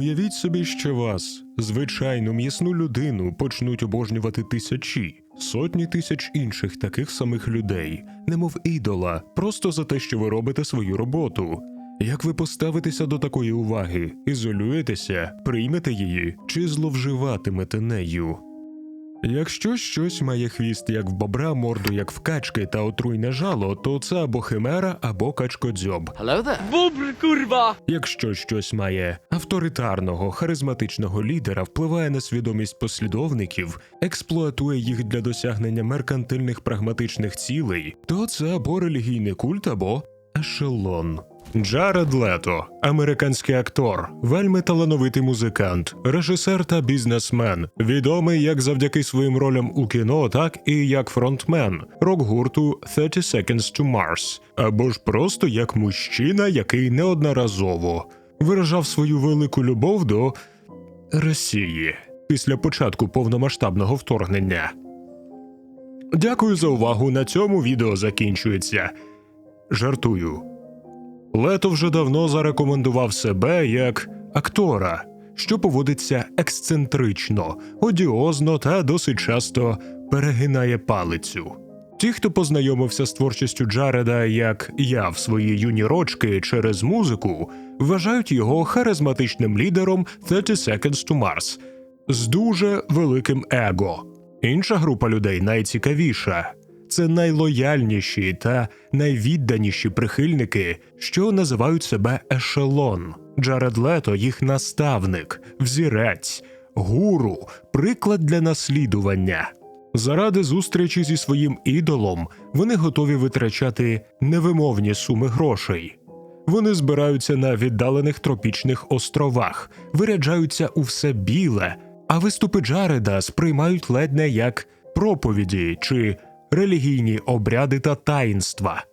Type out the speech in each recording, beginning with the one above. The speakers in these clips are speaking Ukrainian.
Уявіть собі, що вас, звичайну м'ясну людину, почнуть обожнювати тисячі, сотні тисяч інших таких самих людей, немов ідола, просто за те, що ви робите свою роботу. Як ви поставитеся до такої уваги? Ізолюєтеся, приймете її чи зловживатимете нею? Якщо щось має хвіст як в бобра, морду як в качки та отруйне жало, то це або химера, або качкодзьоб. Hello. Бобр, курва! Якщо щось має авторитарного, харизматичного лідера, впливає на свідомість послідовників, експлуатує їх для досягнення меркантильних прагматичних цілей, то це або релігійний культ, або ешелон. Джаред Лето, американський актор, вельми талановитий музикант, режисер та бізнесмен, відомий як завдяки своїм ролям у кіно, так і як фронтмен рок-гурту 30 Seconds to Mars, або ж просто як мужчина, який неодноразово виражав свою велику любов до Росії після початку повномасштабного вторгнення. Дякую за увагу. На цьому відео закінчується. Жартую. Лето вже давно зарекомендував себе як актора, що поводиться ексцентрично, одіозно та досить часто перегинає палицю. Ті, хто познайомився з творчістю Джареда, як я в свої юні рочки через музику, вважають його харизматичним лідером 30 Seconds to Mars з дуже великим его. Інша група людей найцікавіша це найлояльніші та найвідданіші прихильники, що називають себе ешелон. Джаред Лето їх наставник, взірець, гуру, приклад для наслідування. Заради зустрічі зі своїм ідолом вони готові витрачати невимовні суми грошей. Вони збираються на віддалених тропічних островах, виряджаються у все біле, а виступи Джареда сприймають ледь не як проповіді чи релігійні обряди та таїнства.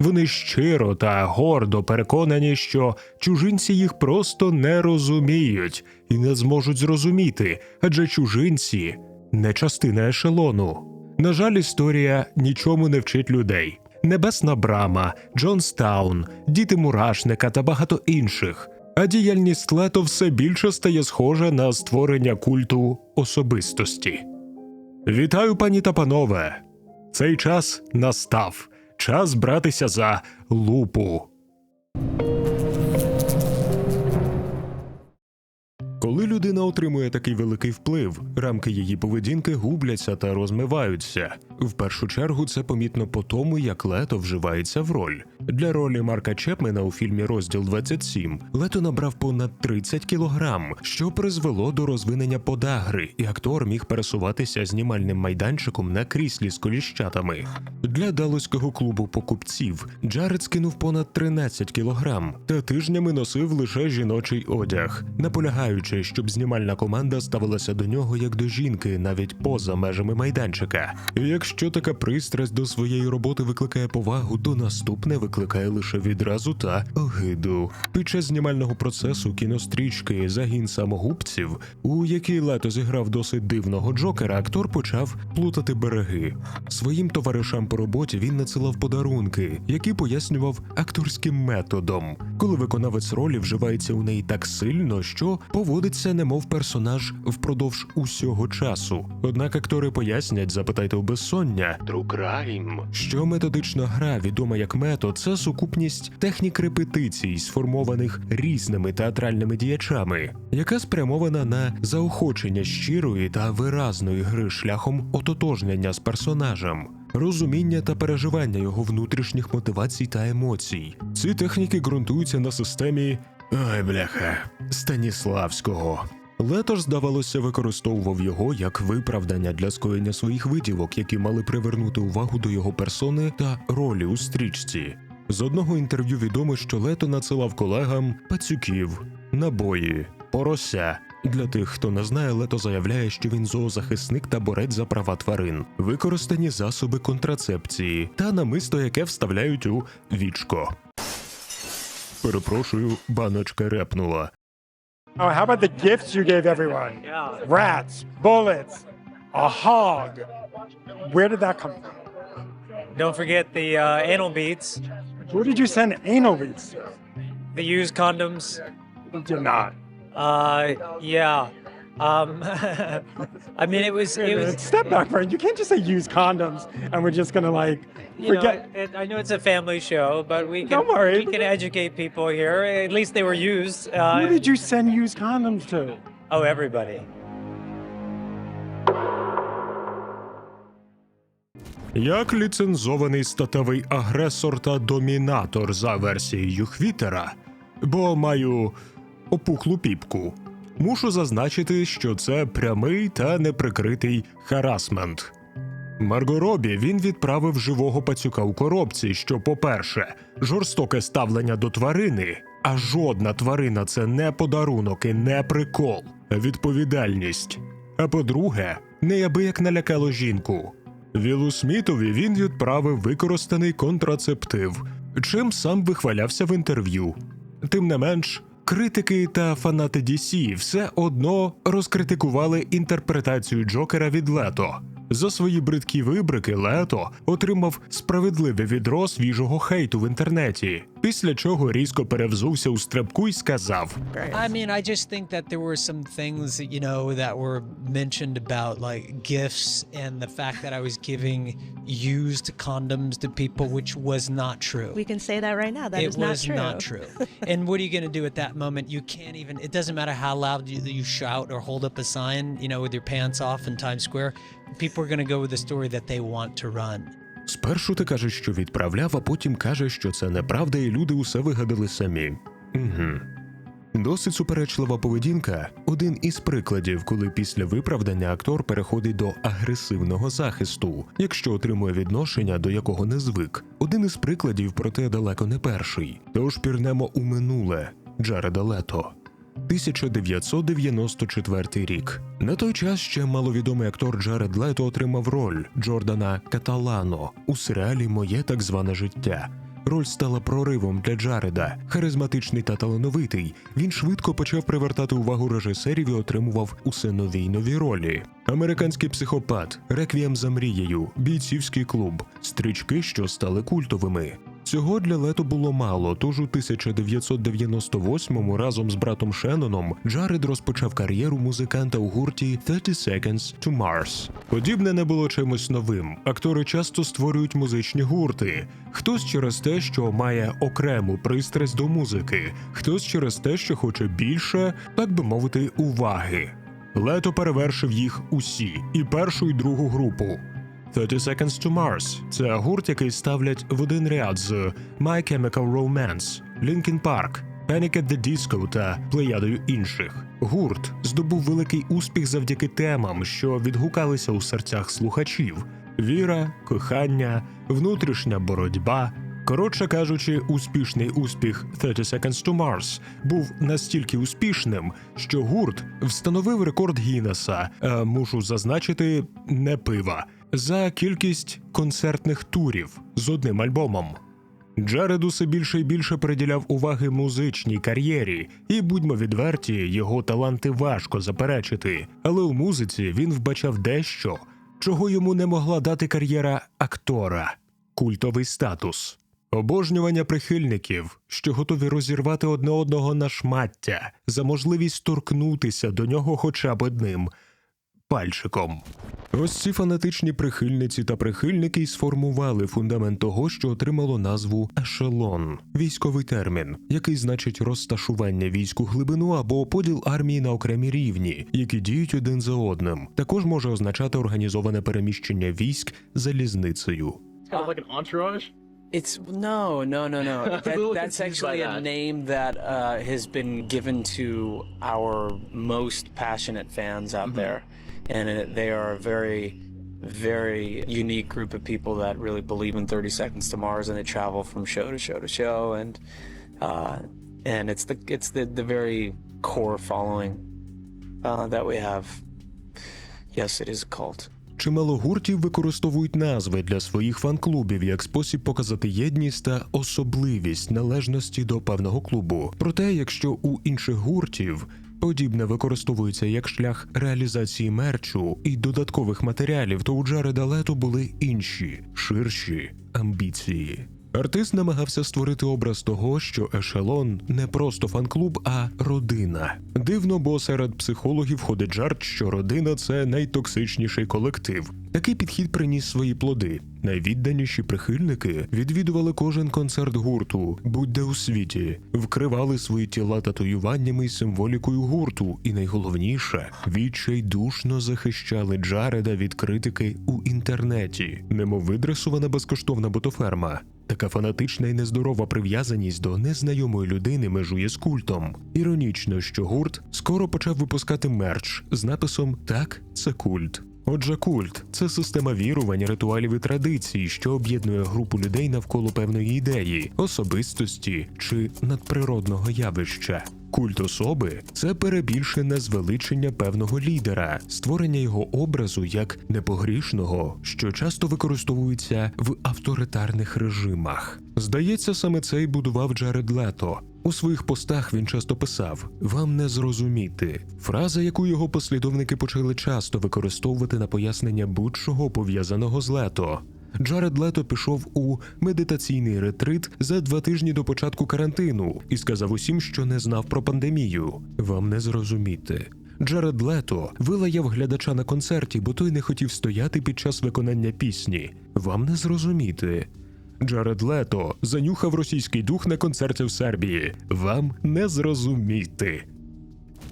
Вони щиро та гордо переконані, що чужинці їх просто не розуміють і не зможуть зрозуміти, адже чужинці не частина ешелону. На жаль, історія нічому не вчить людей. Небесна брама, Джонстаун, діти мурашника та багато інших. А діяльність Лето все більше стає схожа на створення культу особистості. Вітаю, пані та панове! Цей час настав. Час братися за лупу. Коли людина отримує такий великий вплив, рамки її поведінки губляться та розмиваються. В першу чергу це помітно по тому, як лето вживається в роль. Для ролі Марка Чепмена у фільмі Розділ 27 лето набрав понад 30 кілограм, що призвело до розвинення подагри, і актор міг пересуватися знімальним майданчиком на кріслі з коліщатами. Для далоського клубу покупців Джаред скинув понад 13 кілограм та тижнями носив лише жіночий одяг, наполягаючи, щоб знімальна команда ставилася до нього як до жінки, навіть поза межами майданчика. І якщо така пристрасть до своєї роботи викликає повагу, то наступне викликає лише відразу та огиду. Під час знімального процесу кінострічки Загін самогубців, у якій лето зіграв досить дивного Джокера, актор почав плутати береги. Своїм товаришам по роботі він надсилав подарунки, які пояснював акторським методом, коли виконавець ролі вживається у неї так сильно, що поводиться немов персонаж впродовж усього часу. Однак актори пояснять, запитайте у безсоння True Crime, що методична гра, відома як метод, це сукупність технік репетицій, сформованих різними театральними діячами, яка спрямована на заохочення щирої та виразної гри шляхом ототожнення з персонажем. Розуміння та переживання його внутрішніх мотивацій та емоцій. Ці техніки ґрунтуються на системі Ой, бляха, Станіславського. Лето ж, здавалося, використовував його як виправдання для скоєння своїх видівок, які мали привернути увагу до його персони та ролі у стрічці. З одного інтерв'ю відомо, що лето надсилав колегам пацюків, набої, порося. Для тих, хто не знає, лето заявляє, що він зоозахисник та борець за права тварин, використані засоби контрацепції та намисто, яке вставляють у вічко. Перепрошую, баночка репнула. Oh, how about the gifts you gave everyone? Yeah. Rats, bullets, a hog. Where did that come from? Don't forget the uh, anal beads, Who did you send anal beads to? the used condoms. You did not. Uh, yeah. Um, I mean, it was it was Step back, friend. You can't just say use condoms and we're just gonna like you know, it, I know it's a family show, but we can Don't worry. we can educate people here. At least they were used. Who Uh, did you send use condoms to? oh, everybody. Як ліцензований статевий агресор та домінатор за версією Хвітера, бо маю опухлу піпку. Мушу зазначити, що це прямий та неприкритий харасмент. Марго Робі він відправив живого пацюка у коробці, що, по-перше, жорстоке ставлення до тварини, а жодна тварина це не подарунок і не прикол, а відповідальність. А по-друге, неабияк налякало жінку. Вілу Смітові він відправив використаний контрацептив, чим сам вихвалявся в інтерв'ю. Тим не менш, критики та фанати DC все одно розкритикували інтерпретацію Джокера від Лето. За свої бридкі вибрики Лето отримав справедливе відро свіжого хейту в інтернеті, після чого різко перевзувся у стрибку і сказав: I mean, I just think that there were some things, you know, that were mentioned about like gifts and the fact that I was giving used condoms to people, which was not true. We can say that right now. That it is not was true. not true. and what are you going to do at that moment? You can't even, it doesn't matter how loud you, you shout or hold up a sign, you know, with your pants off in Times Square. People are going to go with the story that they want to run. Спершу ти кажеш, що відправляв, а потім кажеш, що це неправда, і люди усе вигадали самі. Угу. Досить суперечлива поведінка один із прикладів, коли після виправдання актор переходить до агресивного захисту, якщо отримує відношення, до якого не звик. Один із прикладів, проте далеко не перший. Тож пірнемо у минуле Джареда Лето. 1994 рік. На той час ще маловідомий актор Джаред Лето отримав роль Джордана Каталано у серіалі Моє так зване життя. Роль стала проривом для Джареда. Харизматичний та талановитий. Він швидко почав привертати увагу режисерів і отримував усе нові й нові ролі. Американський психопат, реквієм за мрією, бійцівський клуб, стрічки, що стали культовими. Цього для лето було мало, тож у 1998-му разом з братом Шенноном Джаред розпочав кар'єру музиканта у гурті 30 Seconds to Mars. Подібне не було чимось новим. Актори часто створюють музичні гурти. Хтось через те, що має окрему пристрасть до музики, хтось через те, що хоче більше, так би мовити, уваги. Лето перевершив їх усі, і першу, і другу групу. 30 Seconds to Mars – це гурт, який ставлять в один ряд з My Chemical Romance, Linkin Park, Panic at the Disco та плеядою інших. Гурт здобув великий успіх завдяки темам, що відгукалися у серцях слухачів: віра, кохання, внутрішня боротьба. Коротше кажучи, успішний успіх 30 Seconds to Mars був настільки успішним, що гурт встановив рекорд Гіннеса, е, мушу зазначити, не пива, за кількість концертних турів з одним альбомом. Джаред усе більше і більше приділяв уваги музичній кар'єрі, і будьмо відверті, його таланти важко заперечити. Але у музиці він вбачав дещо, чого йому не могла дати кар'єра актора культовий статус. Обожнювання прихильників, що готові розірвати одне одного на шмаття за можливість торкнутися до нього хоча б одним пальчиком. Ось ці фанатичні прихильниці та прихильники й сформували фундамент того, що отримало назву ешелон військовий термін, який значить розташування військ у глибину або поділ армії на окремі рівні, які діють один за одним. Також може означати організоване переміщення військ залізницею. It's no, no, no, no. That, that's actually a name that uh, has been given to our most passionate fans out there, and they are a very, very unique group of people that really believe in 30 Seconds to Mars, and they travel from show to show to show, and uh, and it's the it's the the very core following uh, that we have. Yes, it is a cult. Чимало гуртів використовують назви для своїх фан-клубів як спосіб показати єдність та особливість належності до певного клубу. Проте, якщо у інших гуртів подібне використовується як шлях реалізації мерчу і додаткових матеріалів, то у Джареда Лето були інші ширші амбіції. Артист намагався створити образ того, що ешелон не просто фан-клуб, а родина. Дивно, бо серед психологів ходить жарт, що родина це найтоксичніший колектив. Такий підхід приніс свої плоди. Найвідданіші прихильники відвідували кожен концерт гурту, будь-де у світі, вкривали свої тіла татуюваннями і символікою гурту, і найголовніше відчайдушно захищали Джареда від критики у інтернеті, немов видресована безкоштовна ботоферма. Така фанатична і нездорова прив'язаність до незнайомої людини межує з культом. Іронічно, що гурт скоро почав випускати мерч з написом Так, це культ. Отже, культ це система вірувань, ритуалів і традицій, що об'єднує групу людей навколо певної ідеї, особистості чи надприродного явища. Культ особи це перебільшене звеличення певного лідера, створення його образу як непогрішного, що часто використовується в авторитарних режимах. Здається, саме це й будував Джаред Лето. У своїх постах він часто писав: Вам не зрозуміти. Фраза, яку його послідовники почали часто використовувати на пояснення будь-чого пов'язаного з лето. Джаред Лето пішов у медитаційний ретрит за два тижні до початку карантину і сказав усім, що не знав про пандемію. Вам не зрозуміти. Джаред Лето вилаяв глядача на концерті, бо той не хотів стояти під час виконання пісні. Вам не зрозуміти. Джаред Лето занюхав російський дух на концерті в Сербії. Вам не зрозуміти.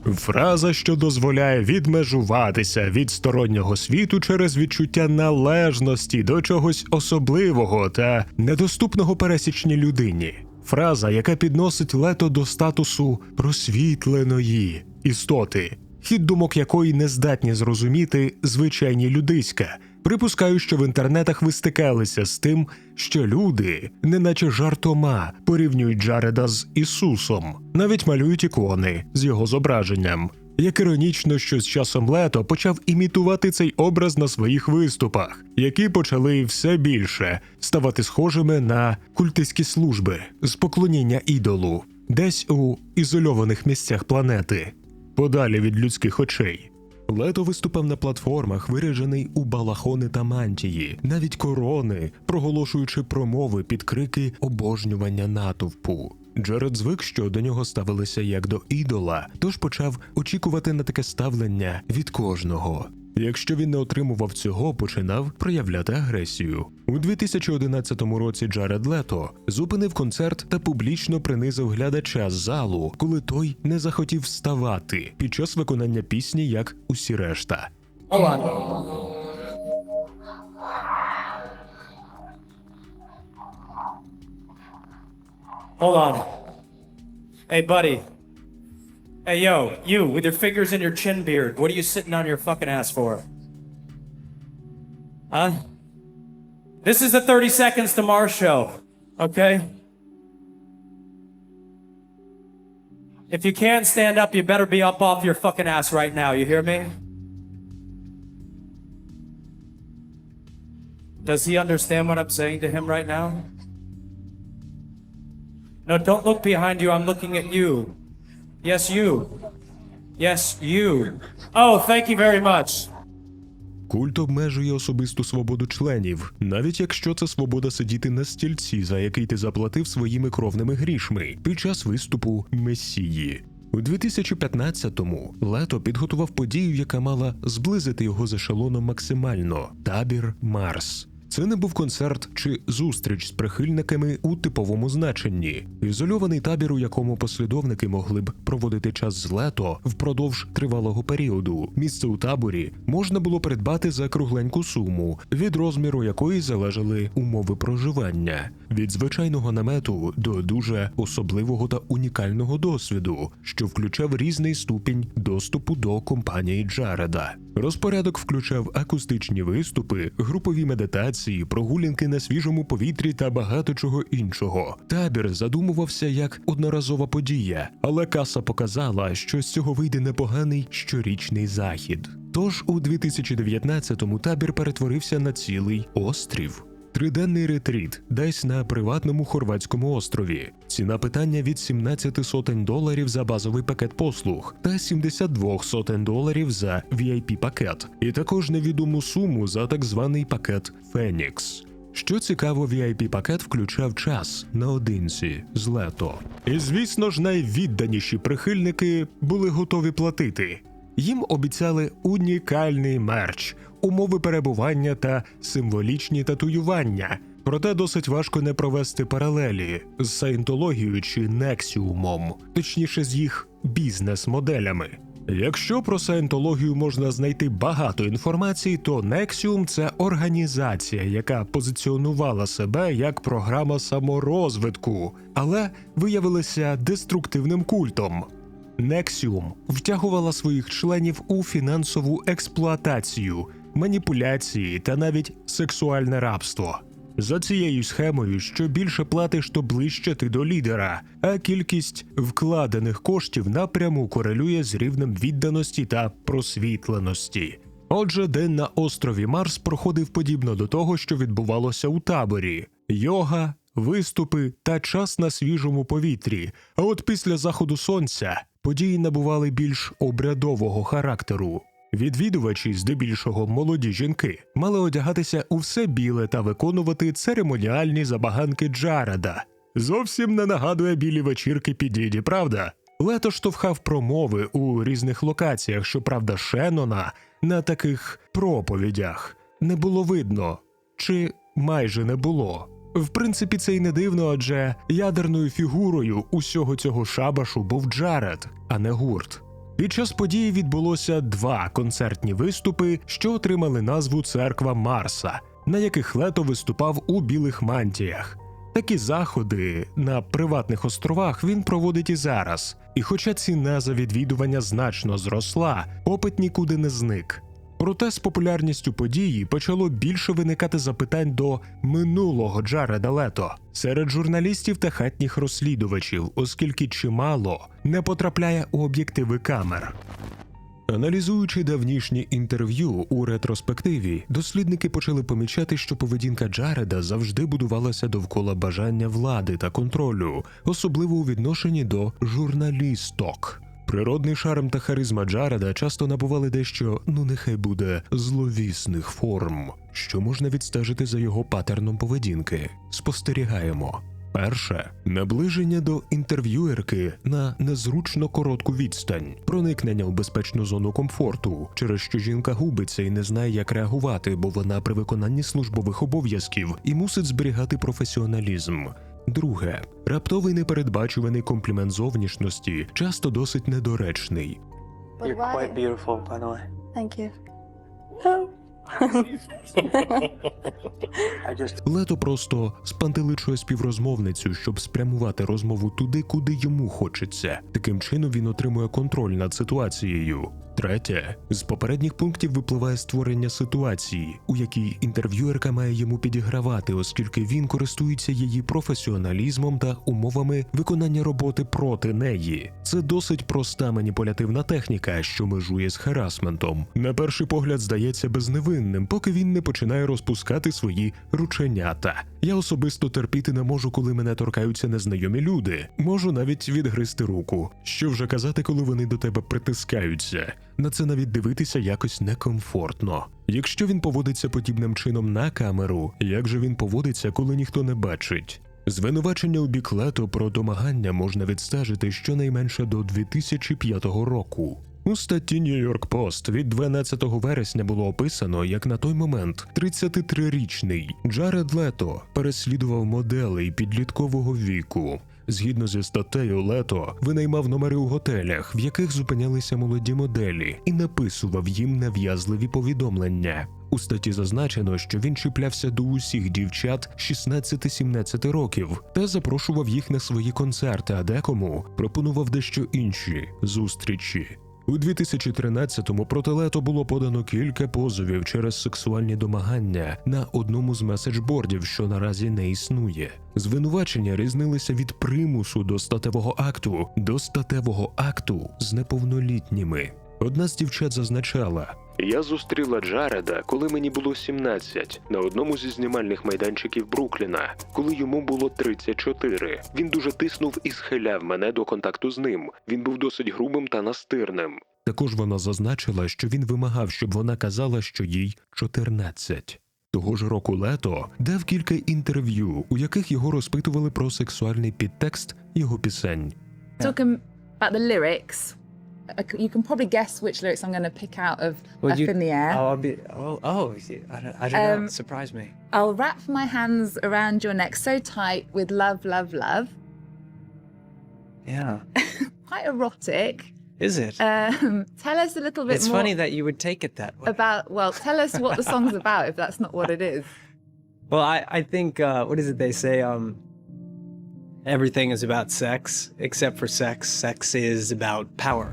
Фраза, що дозволяє відмежуватися від стороннього світу через відчуття належності до чогось особливого та недоступного пересічній людині. Фраза, яка підносить лето до статусу просвітленої істоти, хід думок якої не здатні зрозуміти звичайні людиська. Припускаю, що в інтернетах ви стикалися з тим, що люди, неначе жартома, порівнюють Джареда з Ісусом, навіть малюють ікони з його зображенням. Як іронічно, що з часом лето почав імітувати цей образ на своїх виступах, які почали все більше ставати схожими на культистські служби з поклоніння ідолу, десь у ізольованих місцях планети, подалі від людських очей. Лето виступав на платформах, виряджений у балахони та мантії, навіть корони, проголошуючи промови під крики обожнювання натовпу. Джеред звик, що до нього ставилися як до ідола, тож почав очікувати на таке ставлення від кожного. Якщо він не отримував цього, починав проявляти агресію. У 2011 році Джаред Лето зупинив концерт та публічно принизив глядача з залу, коли той не захотів вставати під час виконання пісні, як усі решта. Hold. Hold. Hey. Hey, yo, you with your fingers in your chin beard. What are you sitting on your fucking ass for? Huh? This is the 30 Seconds to Mars show, okay? If you can't stand up, you better be up off your fucking ass right now. You hear me? Does he understand what I'm saying to him right now? No, don't look behind you. I'm looking at you. Yes, you. Yes, you. Oh, thank you very much. Культ обмежує особисту свободу членів, навіть якщо це свобода сидіти на стільці, за який ти заплатив своїми кровними грішми під час виступу Месії. У 2015-му Лето підготував подію, яка мала зблизити його з ешелоном максимально табір Марс. Це не був концерт чи зустріч з прихильниками у типовому значенні, ізольований табір, у якому послідовники могли б проводити час з лето впродовж тривалого періоду. Місце у таборі можна було придбати за кругленьку суму, від розміру якої залежали умови проживання, від звичайного намету до дуже особливого та унікального досвіду, що включав різний ступінь доступу до компанії Джареда. Розпорядок включав акустичні виступи, групові медитації, прогулянки на свіжому повітрі та багато чого іншого. Табір задумувався як одноразова подія, але каса показала, що з цього вийде непоганий щорічний захід. Тож у 2019-му табір перетворився на цілий острів. Триденний ретріт десь на приватному хорватському острові. Ціна питання від 17 сотень доларів за базовий пакет послуг та 72 сотень доларів за VIP пакет, і також невідому суму за так званий пакет Фенікс. Що цікаво, vip пакет включав час наодинці з лето. І звісно ж, найвідданіші прихильники були готові платити. Їм обіцяли унікальний мерч, умови перебування та символічні татуювання. Проте досить важко не провести паралелі з саєнтологією чи нексіумом, точніше з їх бізнес-моделями. Якщо про саєнтологію можна знайти багато інформації, то Nexium – це організація, яка позиціонувала себе як програма саморозвитку, але виявилася деструктивним культом. Nexium втягувала своїх членів у фінансову експлуатацію, маніпуляції та навіть сексуальне рабство. За цією схемою, що більше платиш, то ближче ти до лідера, а кількість вкладених коштів напряму корелює з рівнем відданості та просвітленості. Отже, день на острові Марс проходив подібно до того, що відбувалося у таборі: йога, виступи та час на свіжому повітрі. А от після заходу сонця події набували більш обрядового характеру. Відвідувачі, здебільшого молоді жінки, мали одягатися у все біле та виконувати церемоніальні забаганки Джареда. Зовсім не нагадує білі вечірки під діді, правда? Лето штовхав промови у різних локаціях, щоправда, Шеннона на таких проповідях не було видно, чи майже не було. В принципі, це й не дивно, адже ядерною фігурою усього цього шабашу був Джаред, а не гурт. Під час події відбулося два концертні виступи, що отримали назву Церква Марса, на яких лето виступав у білих мантіях. Такі заходи на приватних островах він проводить і зараз. І хоча ціна за відвідування значно зросла, попит нікуди не зник. Проте з популярністю події почало більше виникати запитань до минулого Джареда Лето серед журналістів та хатніх розслідувачів, оскільки чимало не потрапляє у об'єктиви камер. Аналізуючи давнішні інтерв'ю у ретроспективі, дослідники почали помічати, що поведінка Джареда завжди будувалася довкола бажання влади та контролю, особливо у відношенні до журналісток. Природний шарм та харизма Джареда часто набували дещо, ну нехай буде зловісних форм, що можна відстежити за його патерном поведінки. Спостерігаємо. Перше наближення до інтерв'юерки на незручно коротку відстань, проникнення у безпечну зону комфорту, через що жінка губиться і не знає, як реагувати, бо вона при виконанні службових обов'язків і мусить зберігати професіоналізм. Друге раптовий непередбачуваний комплімент зовнішності, часто досить недоречний. You're quite beautiful, by the way. Thank you. Лето просто спантеличує співрозмовницю, щоб спрямувати розмову туди, куди йому хочеться. Таким чином він отримує контроль над ситуацією. Третє з попередніх пунктів випливає створення ситуації, у якій інтерв'юерка має йому підігравати, оскільки він користується її професіоналізмом та умовами виконання роботи проти неї. Це досить проста маніпулятивна техніка, що межує з харасментом. На перший погляд здається безневинним, поки він не починає розпускати свої рученята. Я особисто терпіти не можу, коли мене торкаються незнайомі люди. Можу навіть відгризти руку. Що вже казати, коли вони до тебе притискаються. На це навіть дивитися якось некомфортно. Якщо він поводиться подібним чином на камеру, як же він поводиться, коли ніхто не бачить? Звинувачення у бік лето про домагання можна відстежити щонайменше до 2005 року. У статті York Post від 12 вересня було описано, як на той момент 33-річний Джаред Лето переслідував моделей підліткового віку. Згідно зі статтею, Лето винаймав номери у готелях, в яких зупинялися молоді моделі, і написував їм нав'язливі повідомлення. У статті зазначено, що він чіплявся до усіх дівчат 16-17 років та запрошував їх на свої концерти, а декому пропонував дещо інші зустрічі. У 2013-му проти лето було подано кілька позовів через сексуальні домагання на одному з меседжбордів, що наразі не існує. Звинувачення різнилися від примусу до статевого акту до статевого акту з неповнолітніми. Одна з дівчат зазначала: Я зустріла Джареда, коли мені було 17, на одному зі знімальних майданчиків Брукліна, коли йому було 34. Він дуже тиснув і схиляв мене до контакту з ним. Він був досить грубим та настирним. Також вона зазначила, що він вимагав, щоб вона казала, що їй 14. Того ж року Лето дав кілька інтерв'ю, у яких його розпитували про сексуальний підтекст його пісень. Talking about the lyrics, I c- you can probably guess which lyrics I'm going to pick out of Would Up you- in the Air. Oh, I'll be. Oh, oh, I don't, I don't know. Um, Surprise me. I'll wrap my hands around your neck so tight with love, love, love. Yeah. Quite erotic. Is it? Um, tell us a little bit it's more funny that you would take it that way. about, well, tell us what the song's about if that's not what it is. Well, I, I think uh, what is it they say? Um, everything is about sex except for sex. Sex is about power.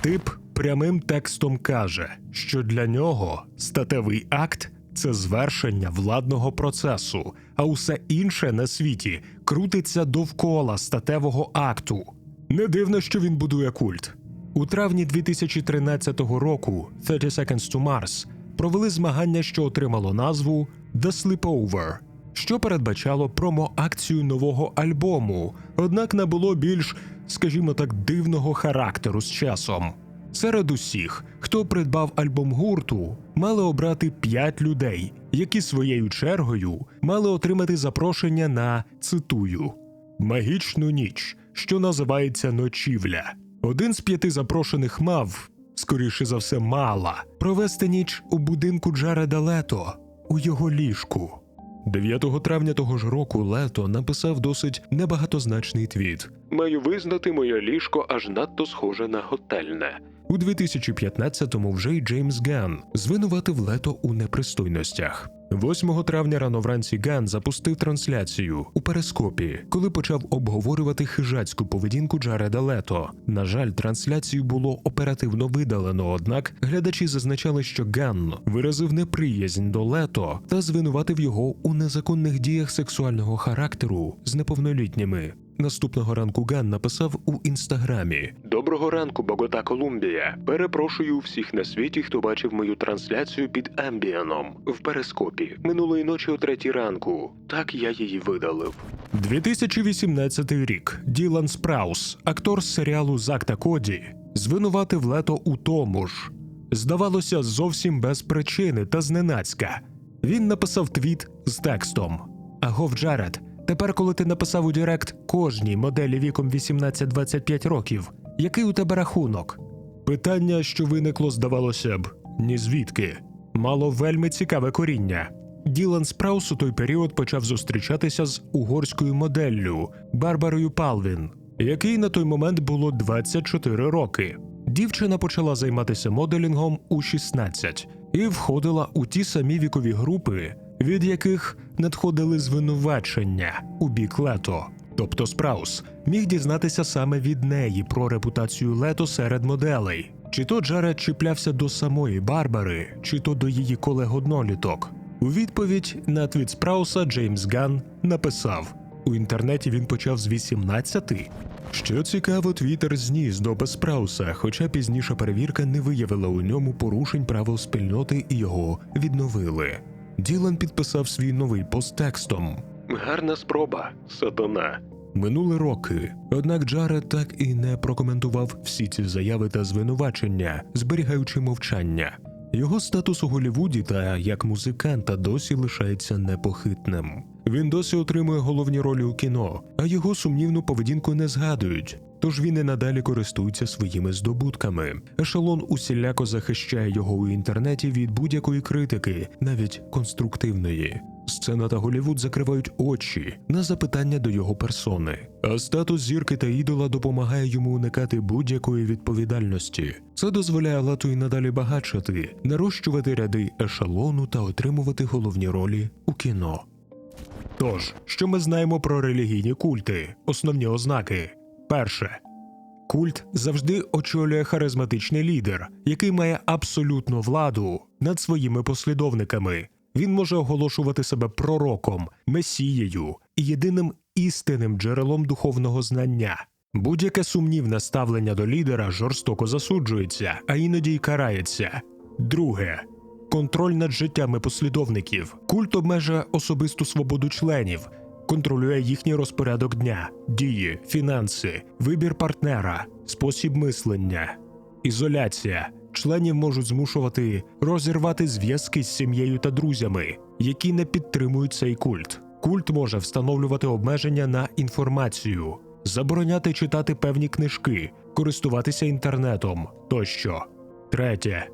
Тип прямим текстом каже, що для нього статевий акт це звершення владного процесу, а усе інше на світі крутиться довкола статевого акту. Не дивно, що він будує культ. У травні 2013 року 30 Seconds to Mars провели змагання, що отримало назву The Sleepover, що передбачало промо-акцію нового альбому, однак набуло більш, скажімо так, дивного характеру з часом. Серед усіх, хто придбав альбом гурту, мали обрати 5 людей, які своєю чергою мали отримати запрошення на цитую магічну ніч, що називається ночівля. Один з п'яти запрошених мав, скоріше за все, мала провести ніч у будинку Джареда Лето у його ліжку. 9 травня того ж року Лето написав досить небагатозначний твіт. Маю визнати моє ліжко аж надто схоже на готельне. У 2015-му вже й Джеймс Ган звинуватив Лето у непристойностях. 8 травня рано вранці Ган запустив трансляцію у перископі, коли почав обговорювати хижацьку поведінку Джареда Лето. На жаль, трансляцію було оперативно видалено, однак глядачі зазначали, що Ган виразив неприязнь до Лето та звинуватив його у незаконних діях сексуального характеру з неповнолітніми. Наступного ранку Ган написав у інстаграмі: Доброго ранку, Богота, Колумбія. Перепрошую всіх на світі, хто бачив мою трансляцію під Ембіаном в перископі минулої ночі о третій ранку. Так я її видалив. 2018 рік. Ділан Спраус, актор з серіалу Зак та Коді, звинуватив лето у тому ж. Здавалося, зовсім без причини та зненацька. Він написав твіт з текстом: Агов Джаред, тепер, коли ти написав у Директ кожній моделі віком 18-25 років, який у тебе рахунок? Питання, що виникло, здавалося б, ні звідки. Мало вельми цікаве коріння. Ділан Спраус у той період почав зустрічатися з угорською моделлю Барбарою Палвін, якій на той момент було 24 роки. Дівчина почала займатися моделінгом у 16 і входила у ті самі вікові групи, від яких надходили звинувачення у бік лето. Тобто Спраус міг дізнатися саме від неї про репутацію лето серед моделей. Чи то Джаред чіплявся до самої Барбари, чи то до її колег-одноліток. У відповідь на твіт Спрауса Джеймс Ган написав: у інтернеті він почав з 18. Що цікаво, Твіттер зніс до Спрауса, хоча пізніша перевірка не виявила у ньому порушень правил спільноти і його відновили. Ділан підписав свій новий пост текстом. Гарна спроба, сатана. Минули роки, однак Джаред так і не прокоментував всі ці заяви та звинувачення, зберігаючи мовчання. Його статус у Голлівуді та як музиканта досі лишається непохитним. Він досі отримує головні ролі у кіно, а його сумнівну поведінку не згадують. Тож він і надалі користується своїми здобутками. Ешелон усіляко захищає його у інтернеті від будь-якої критики, навіть конструктивної. Сцена та Голівуд закривають очі на запитання до його персони. А статус зірки та ідола допомагає йому уникати будь-якої відповідальності. Це дозволяє Лату й надалі багатшати, нарощувати ряди ешелону та отримувати головні ролі у кіно. Тож, що ми знаємо про релігійні культи? Основні ознаки. Перше. Культ завжди очолює харизматичний лідер, який має абсолютну владу над своїми послідовниками. Він може оголошувати себе пророком, месією і єдиним істинним джерелом духовного знання. Будь-яке сумнівне ставлення до лідера жорстоко засуджується, а іноді й карається. Друге контроль над життями послідовників. Культ обмежує особисту свободу членів, контролює їхній розпорядок дня, дії, фінанси, вибір партнера, спосіб мислення, ізоляція. Членів можуть змушувати розірвати зв'язки з сім'єю та друзями, які не підтримують цей культ. Культ може встановлювати обмеження на інформацію, забороняти читати певні книжки, користуватися інтернетом тощо. Третє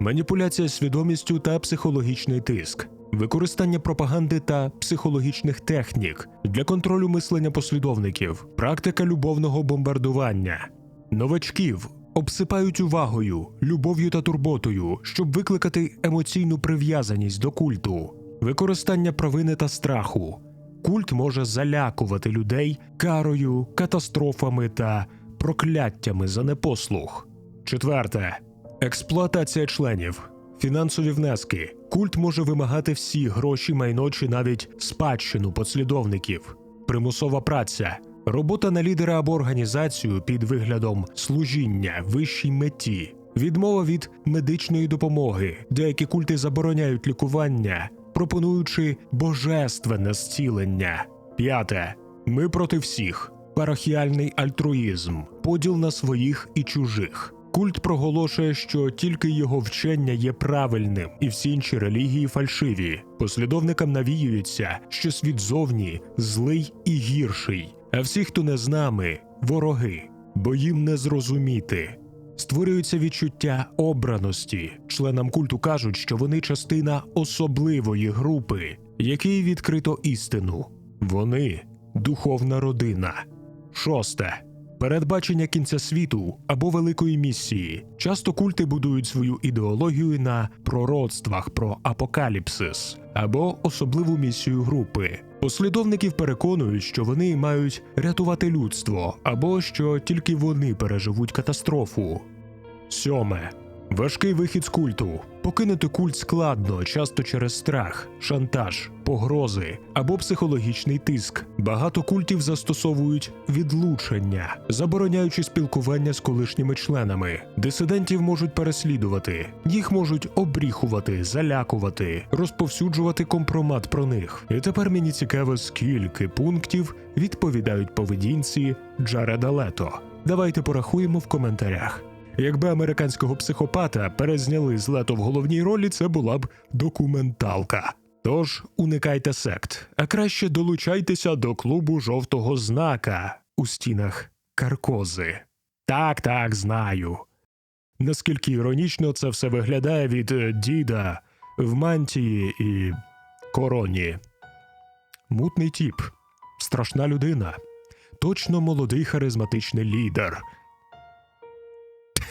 маніпуляція свідомістю та психологічний тиск, використання пропаганди та психологічних технік для контролю мислення послідовників, практика любовного бомбардування, новачків обсипають увагою, любов'ю та турботою, щоб викликати емоційну прив'язаність до культу, використання провини та страху. Культ може залякувати людей карою, катастрофами та прокляттями за непослух. Четверте експлуатація членів, фінансові внески. Культ може вимагати всі гроші, майно чи навіть спадщину послідовників, примусова праця, робота на лідера або організацію під виглядом служіння вищій меті, відмова від медичної допомоги. Деякі культи забороняють лікування, пропонуючи божественне зцілення. П'яте. Ми проти всіх. Парахіальний альтруїзм, поділ на своїх і чужих. Культ проголошує, що тільки його вчення є правильним, і всі інші релігії фальшиві. Послідовникам навіюється, що світ зовні злий і гірший, а всі, хто не з нами, вороги, бо їм не зрозуміти. Створюється відчуття обраності. Членам культу кажуть, що вони частина особливої групи, якій відкрито істину. Вони духовна родина. Шосте. Передбачення кінця світу або великої місії. Часто культи будують свою ідеологію на пророцтвах про апокаліпсис або особливу місію групи. Послідовників переконують, що вони мають рятувати людство, або що тільки вони переживуть катастрофу. Сьоме. Важкий вихід з культу. Покинути культ складно, часто через страх, шантаж, погрози або психологічний тиск. Багато культів застосовують відлучення, забороняючи спілкування з колишніми членами. Дисидентів можуть переслідувати, їх можуть обріхувати, залякувати, розповсюджувати компромат про них. І тепер мені цікаво, скільки пунктів відповідають поведінці Джареда Лето. Давайте порахуємо в коментарях. Якби американського психопата перезняли з лето в головній ролі, це була б документалка. Тож уникайте сект, а краще долучайтеся до клубу жовтого знака у стінах Каркози. Так, так, знаю. Наскільки іронічно це все виглядає від е, діда в мантії і короні. Мутний тіп, страшна людина, точно молодий харизматичний лідер.